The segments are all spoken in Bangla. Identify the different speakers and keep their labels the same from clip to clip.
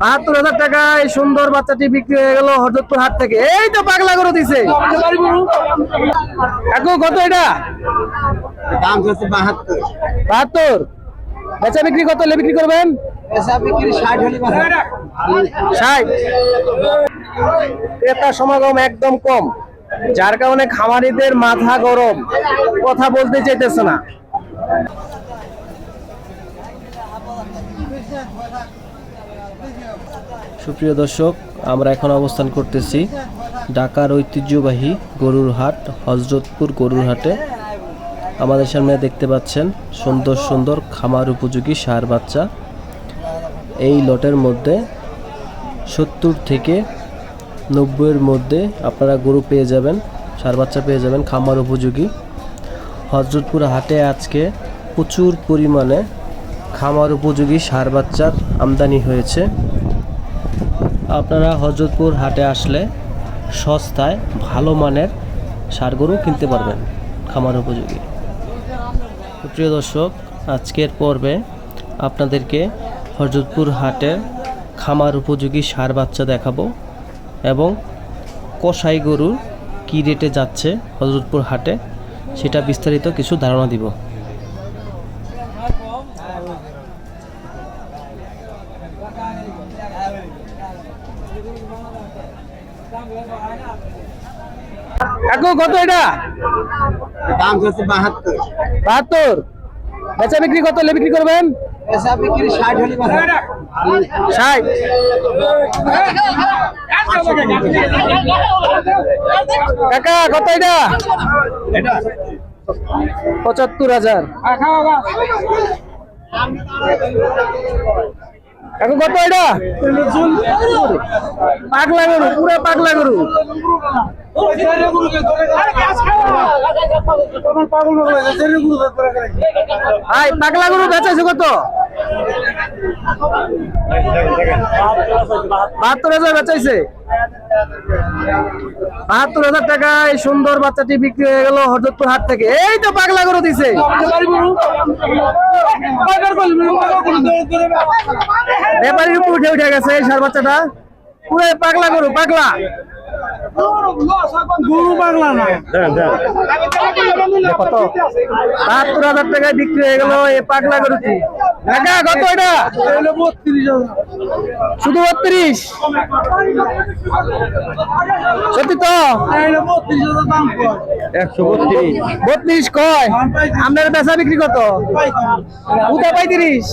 Speaker 1: বাহাত্তর হাজার টাকায় সুন্দর বাচ্চাটি বিক্রি হয়ে গেল হরদত্তপুর হাট থেকে। এই তো পাগলা করে দিছে। কাকু কত এটা?
Speaker 2: বাহাত্তর।
Speaker 1: বেচা বিক্রি কত? হলে বিক্রি করবেন?
Speaker 2: ষাট হলে
Speaker 1: ষাট। ক্রেতার সমাগম একদম কম। যার কারণে খামারিদের মাথা গরম। কথা বলতে চাইতেছে না।
Speaker 3: সুপ্রিয় দর্শক, আমরা এখন অবস্থান করতেছি ঢাকার ঐতিহ্যবাহী গরুর হাট, হজরতপুর গরুর হাটে। আমাদের সামনে দেখতে পাচ্ছেন সুন্দর সুন্দর খামার উপযোগী সার বাচ্চা। এই লটের মধ্যে সত্তর থেকে নব্বইয়ের মধ্যে আপনারা গরু পেয়ে যাবেন, সার বাচ্চা পেয়ে যাবেন খামার উপযোগী। হজরতপুর হাটে আজকে প্রচুর পরিমাণে খামার উপযোগী সার বাচ্চার আমদানি হয়েছে। আপনারা হজরতপুর হাটে আসলে সস্তায় ভালো মানের সার গরু কিনতে পারবেন খামার উপযোগী। প্রিয় দর্শক, আজকের পর্বে আপনাদেরকে হজরতপুর হাটের খামার উপযোগী সার বাচ্চা দেখাবো এবং কসাই গরু কী রেটে যাচ্ছে হজরতপুর হাটে সেটা বিস্তারিত কিছু ধারণা দিব।
Speaker 1: কাকু কত এটা?
Speaker 2: দাম হচ্ছে বাহাত্তর।
Speaker 1: বাহাত্তর। বেচা বিক্রি কত হলে বিক্রি করবেন?
Speaker 2: এসা বিক্রি ষাট হলে
Speaker 1: ষাট। কাকা কত এটা। পঁচাত্তর হাজার। কাকু কত এটা? পাগলা গরু পুরো পাগলা গরু। পাগলা গরু বেচাইছে কত? বাহাত্তর হাজার বেচাইছে। বাহাত্তর হাজার টাকায় সুন্দর বাচ্চাটি বিক্রি হয়ে গেল হরদত্তপুর হাট থেকে। এই তো পাগলা গরু দিছে। ব্যাপারীর উপর উঠে উঠে গেছে এই সার বাচ্চাটা। পুরো পাগলা গরু, পাগলা। গরু পাগলা না। কত বাহাত্তর হাজার টাকায় বিক্রি হয়ে গেল এই পাগলা গরুটি কাকা কত এটা? শুধু বত্রিশ? সত্যি তো? একশো বত্রিশ। বত্রিশ কয়? আপনার বেচা বিক্রি কত? উদা পঁয়ত্রিশ।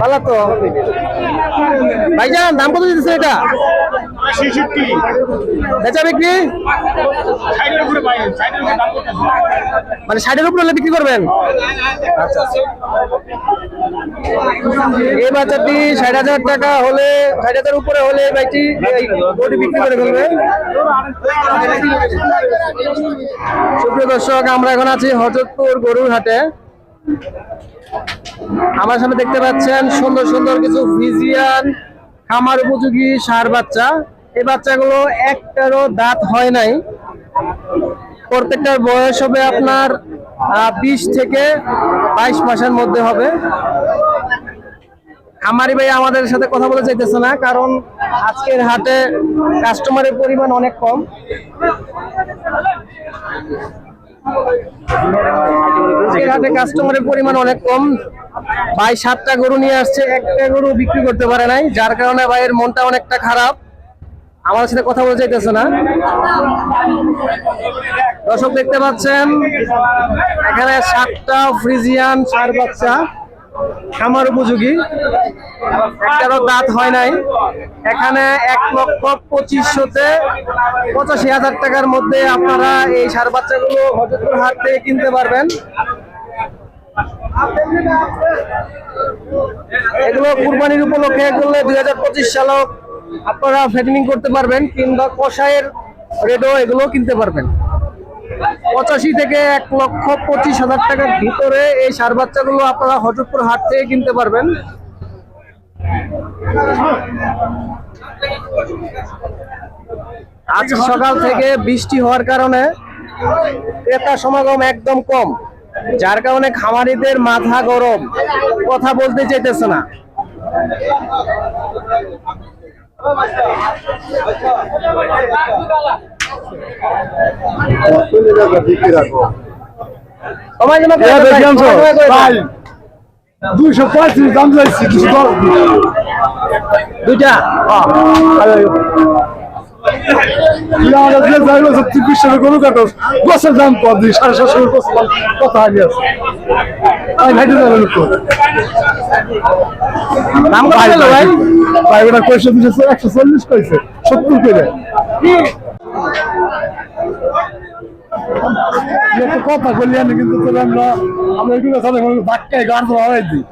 Speaker 1: ভালো তো। ভাইজান দাম কত দিতেছে এটা? বেচা বিক্রি? মানে ষাটের উপরে হলে বিক্রি করবেন? এই বাচ্চাটি ষাট হাজার টাকা হলে ষাট হাজার উপরে হলে এই বাইটি বিক্রি করে ফেলবেন সুপ্রিয় দর্শক আমরা এখন আছি হজরতপুর গরুর হাটে আমার সামনে দেখতে পাচ্ছেন সুন্দর সুন্দর কিছু ফিজিয়ান খামার উপযোগী সার বাচ্চা। এই বাচ্চাগুলো একটারও দাঁত হয় নাই। প্রত্যেকটার বয়স হবে আপনার বিশ থেকে বাইশ মাসের মধ্যে হবে। আমারই ভাই আমাদের সাথে কথা বলে চাইতেছে না, কারণ আজকের হাটে কাস্টমারের পরিমাণ অনেক কম। হাটে কাস্টমারের পরিমাণ অনেক কম। ভাই সাতটা গরু নিয়ে আসছে, একটা গরু বিক্রি করতে পারে নাই, যার কারণে ভাইয়ের মনটা অনেকটা খারাপ। আমার সাথে কথা বলে চাইতেছে না। দর্শক দেখতে পাচ্ছেন, এখানে সাতটা ফ্রিজিয়ান সার বাচ্চা খামার উপযোগী। একটারও দাঁত হয় নাই। এখানে এক লক্ষ পঁচিশশোতে পঁচাশি হাজার টাকার মধ্যে আপনারা এই সার বাচ্চাগুলো হজরতপুর হাট থেকে কিনতে পারবেন। এগুলো কুরবানির উপলক্ষে করলে দুই হাজার পঁচিশ সালও আপনারা ফেটিং করতে পারবেন কিংবা কষায়ের রেডও এগুলো কিনতে পারবেন। পঁচাশি থেকে এক লক্ষ পঁচিশ হাজার টাকার ভিতরে এই সার বাচ্চাগুলো আপনারা হজরতপুর হাট থেকে কিনতে পারবেন। আজ সকাল থেকে বৃষ্টি হওয়ার কারণে ক্রেতা সমাগম একদম কম যার কারণে খামারিদের মাথা গরম। কথা বলতে চাইতেছে না।
Speaker 4: দুইশো পঁয়ত্রিশ দাম চাইছি দুশো দশ
Speaker 1: দুইটা
Speaker 4: আমাদের সত্যি বিশ্বের গরু কাটো গোসের দাম কত সাড়ে সাতশো কত আগে আছে
Speaker 1: দাম কত ভাই?
Speaker 4: ভাই কইছে করে। কথা বললি আমি কিন্তু তোর আমরা আমরা এগুলো সাথে ধাক্কায় গান তো হওয়াই দিই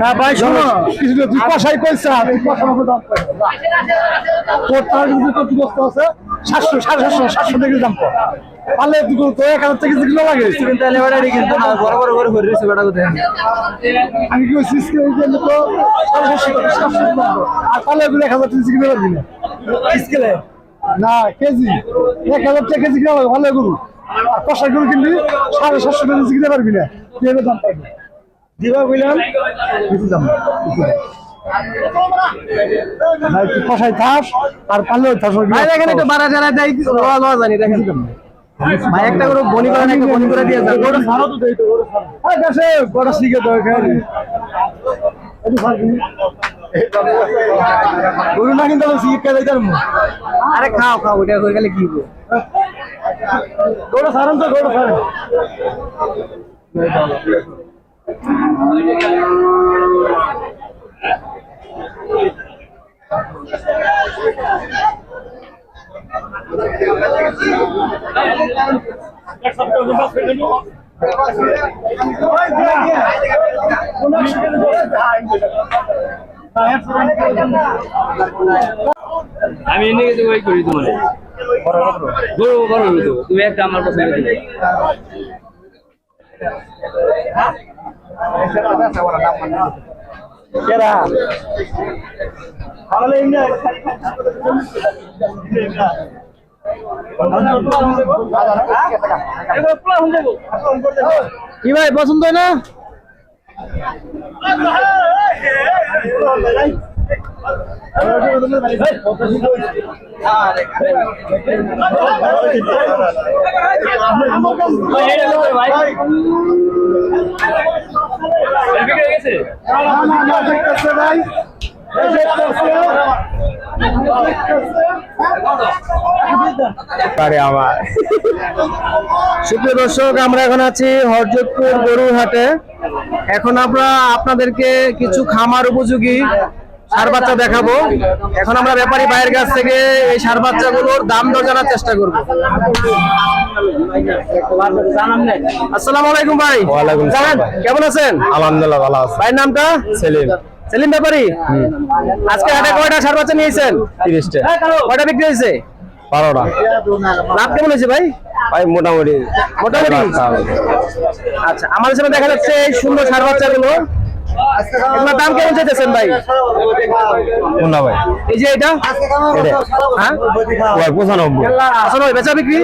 Speaker 1: না। ভাই শোনো।
Speaker 4: কিছু তুই কষাই কইছা তোর তার কিন্তু বস্তু আছে? সাতশো সাড়ে সাতশো সাতশো টাকা দাম পারলে তো এক হাজার টাকা কিলো লাগে।
Speaker 1: কিন্তু কিন্তু
Speaker 4: আমি কি বলছি তো সাড়ে সাতশো টাকা সাতশো টাকা আর পারলে এক হাজার টাকা কিনে পারবি না
Speaker 1: স্কেলে
Speaker 4: না কেজি। এক হাজার টাকা কেজি কিনে পারবি ভালো গরু। আর কষাই গরু কিনবি সাড়ে সাতশো টাকা কেজি কিনে পারবি না দাম পাবি।
Speaker 1: দিবা কইলাম?
Speaker 4: কিছু দাম। কিছু কষাই থাস আর পারলে থাস
Speaker 1: ভাই দেখেন একটু বাড়া যারা দেয় লওয়া লওয়া জানি দেখেন। ভাই একটা করে বনি করে না একটা বনি করে দিয়ে যান।
Speaker 4: গরু ছাড়ো তো দেই তো ছাড়ো। আরে কাছে গরু শিখে তো খালি একটু ফাঁকি গরু না কিন্তু আমি শিখে যাই তার
Speaker 1: আরে খাও খাও ওটা হয়ে গেলে কি হবে?
Speaker 4: গরু ছাড়েন তো গরু ছাড়েন।
Speaker 5: আমি এনে গেছি ওই করি তোমার। বড় বড় হইতো তুমি একটা আমার কাছে দিবে
Speaker 1: কেরা কি ভাই পছন্দ হয় না
Speaker 5: বিক্রি গেছে
Speaker 4: ভাই
Speaker 1: পারে আমার। সুপ্রিয় দর্শক, আমরা এখন আছি হরজতপুর গরুর হাটে এখন আমরা আপনাদেরকে কিছু খামার উপযোগী সার বাচ্চা দেখাবো। এখন আমরা ব্যাপারী ভাইয়ের কাছ থেকে এই সার বাচ্চাগুলোর দাম দর জানার চেষ্টা করব। আসসালামু আলাইকুম ভাই। কেমন আছেন?
Speaker 6: আলহামদুলিল্লাহ ভালো আছে।
Speaker 1: ভাইয়ের নামটা?
Speaker 6: সেলিম।
Speaker 1: সেলিম ব্যাপারী? আজকে হাটে কয়টা সার বাচ্চা নিয়েছেন?
Speaker 6: তিরিশটা।
Speaker 1: কয়টা বিক্রি হয়েছে?
Speaker 6: বারোটা।
Speaker 1: লাভ কেমন হয়েছে ভাই?
Speaker 6: ভাই মোটামুটি
Speaker 1: মোটামুটি। আচ্ছা আমাদের সামনে দেখা যাচ্ছে এই সুন্দর সার বাচ্চাগুলো। এগুলোর দাম কেমন চাইতেছেন ভাই?
Speaker 6: কোনটা ভাই।
Speaker 1: এই যে এটা? হ্যাঁ?
Speaker 6: পঁচানব্বই।
Speaker 1: বেচা বিক্রি?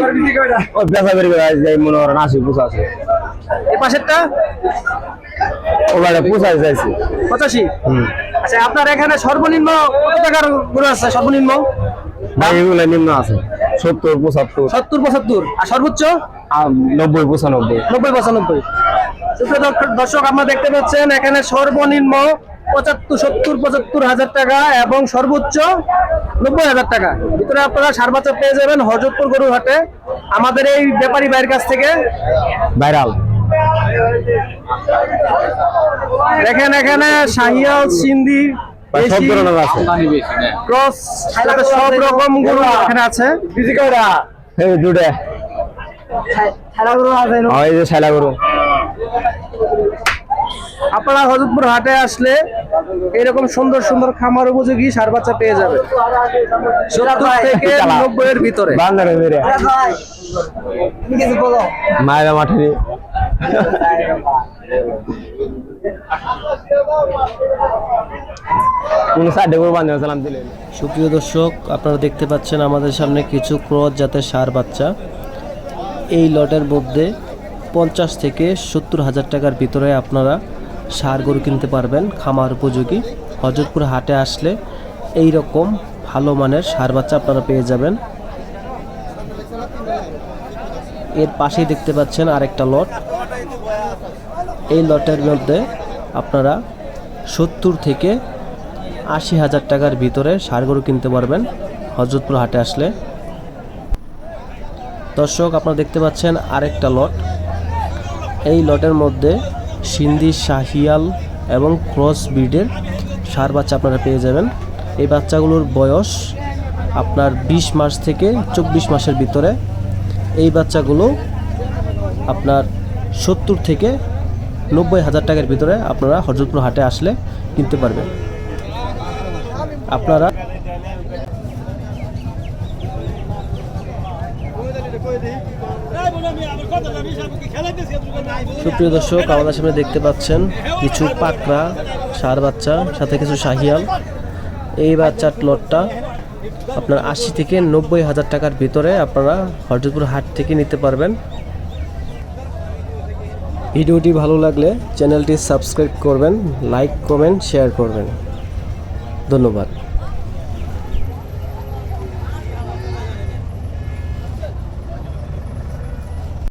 Speaker 6: বেচা মনে করেন আশি
Speaker 1: পাশেরটা?
Speaker 6: ওবারে
Speaker 1: পঁচাশি আচ্ছা আপনার এখানে সর্বনিম্ন কত টাকার গরু আছে? সর্বনিম্ন?
Speaker 6: ভাই এগুলো নিম্ন আছে। সত্তর পঁচাত্তর।
Speaker 1: সত্তর পঁচাত্তর। আর সর্বোচ্চ?
Speaker 6: নব্বই পঁচানব্বই।
Speaker 1: নব্বই পঁচানব্বই। দর্শক- দর্শক আপনারা দেখতে পাচ্ছেন এখানে সর্বনিম্ন পঁচাত্তর সত্তর পঁচাত্তর হাজার টাকা এবং সর্বোচ্চ নব্বই হাজার টাকা। ভিতরে আপনারা সার বাচ্চা পেয়ে যাবেন হজরতপুর গরুর হাটে আমাদের এই ব্যাপারী ভাইয়ের কাছ থেকে।
Speaker 6: ভাইরাল।
Speaker 1: দেখেন এখানে শাহিয়াল সিন্ধি
Speaker 6: আছে।
Speaker 1: ক্রস সব রকম গরু এখানে আছে।
Speaker 6: এই দুটা। হ্যাঁ, গরু
Speaker 1: আপনারা হজরতপুর হাটে আসলে এরকম সুন্দর সুন্দর খামার উপযোগী সার বাচ্চা পেয়ে যাবে সত্তর থেকে নব্বই এর ভিতরে।
Speaker 6: মায়েরা মাঠে
Speaker 3: সুপ্রিয় দর্শক আপনারা দেখতে পাচ্ছেন আমাদের সামনে কিছু ক্রস জাতের সার বাচ্চা। এই লটের মধ্যে পঞ্চাশ থেকে সত্তর হাজার টাকার ভিতরে আপনারা সার গরু কিনতে পারবেন, খামার উপযোগী। হজরতপুর হাটে আসলে এই রকম ভালো মানের সার বাচ্চা আপনারা পেয়ে যাবেন। এর পাশেই দেখতে পাচ্ছেন আরেকটা লট। এই লটের মধ্যে আপনারা সত্তর থেকে আশি হাজার টাকার ভিতরে সার গরু কিনতে পারবেন হজরতপুর হাটে আসলে। দর্শক, আপনারা দেখতে পাচ্ছেন আরেকটা লট। এই লটের মধ্যে সিন্ধি, শাহিয়াল এবং ক্রস ব্রিডের সার বাচ্চা আপনারা পেয়ে যাবেন। এই বাচ্চাগুলোর বয়স আপনার ২০ মাস থেকে চব্বিশ মাসের ভিতরে। এই বাচ্চাগুলো আপনার সত্তর থেকে নব্বই হাজার টাকার ভিতরে আপনারা হরজতপুর হাটে আসলে কিনতে পারবেন। আপনারা সুপ্রিয় দর্শক, আমাদের সামনে দেখতে পাচ্ছেন কিছু পাকড়া সার বাচ্চা, সাথে কিছু শাহিয়াল। এই বাচ্চার লটটা আপনার আশি থেকে নব্বই হাজার টাকার ভিতরে আপনারা হরজতপুর হাট থেকে নিতে পারবেন। ভিডিওটি ভালো লাগলে চ্যানেলটি সাবস্ক্রাইব করবেন, লাইক, কমেন্ট, শেয়ার করবেন। ধন্যবাদ।